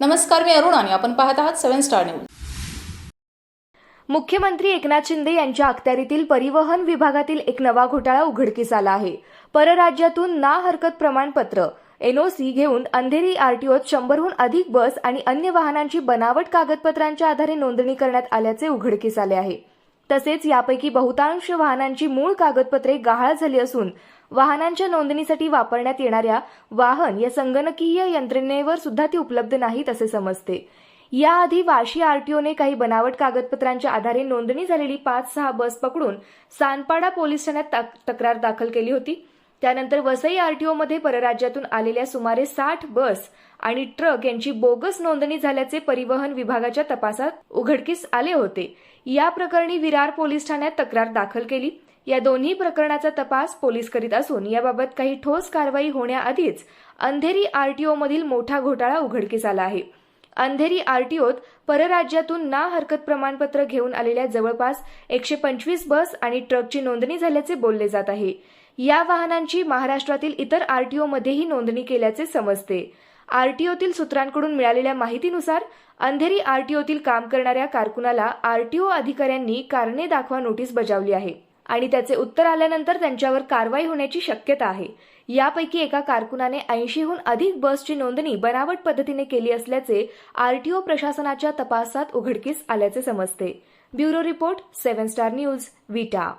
नमस्कार मी अरुण आणि आपण पाहत आहात सेव्हन स्टार न्यूज. मुख्यमंत्री एकनाथ शिंदे यांच्या अखत्यारीतील परिवहन विभागातील एक नवा घोटाळा उघडकीस आला आहे. परराज्यातून ना हरकत प्रमाणपत्र एनओसी घेऊन अंधेरी आरटीओत शंभरहून अधिक बस आणि अन्य वाहनांची बनावट कागदपत्रांच्या आधारे नोंदणी करण्यात आल्याचे उघडकीस आले आहे. तसेच यापैकी बहुतांश वाहनांची मूळ कागदपत्रे गहाळ झाली असून वाहनांच्या नोंदणीसाठी वापरण्यात येणाऱ्या वाहन या संगणकीय यंत्रणेवर सुद्धा ती उपलब्ध नाहीत असे समजते. याआधी वाशी आरटीओने काही बनावट कागदपत्रांच्या आधारे नोंदणी झालेली पाच सहा बस पकडून सानपाडा पोलीस ठाण्यात तक- तक्रार दाखल केली होती. त्यानंतर वसई आरटीओमध्ये परराज्यातून आलेल्या सुमारे साठ बस आणि ट्रक यांची बोगस नोंदणी झाल्याचे परिवहन विभागाच्या तपासात उघडकीस आले होते. या प्रकरणी विरार पोलीस ठाण्यात तक्रार दाखल केली. या दोन्ही प्रकरणाचा तपास पोलीस करीत असून याबाबत काही ठोस कारवाई होण्याआधीच अंधेरी आरटीओमधील मोठा घोटाळा उघडकीस आला आहे. अंधेरी आरटीओत परराज्यातून ना हरकत प्रमाणपत्र घेऊन आलेल्या जवळपास एकशे पंचवीस बस आणि ट्रकची नोंदणी झाल्याचे बोलले जात आहे. या वाहनांची महाराष्ट्रातील इतर आरटीओमध्येही नोंदणी केल्याचे समजते. आरटीओतील सूत्रांकडून मिळालेल्या माहितीनुसार अंधेरी आरटीओतील काम करणाऱ्या कारकुनाला आरटीओ अधिकाऱ्यांनी कारणे दाखवा नोटीस बजावली आहे आणि त्याचे उत्तर आल्यानंतर त्यांच्यावर कारवाई होण्याची शक्यता आहे. यापैकी एका कारकुनाने ऐंशीहून अधिक बसची नोंदणी बनावट पद्धतीने केली असल्याचे आरटीओ प्रशासनाच्या तपासात उघडकीस आल्याचे समजते. Bureau report seven star news Vita.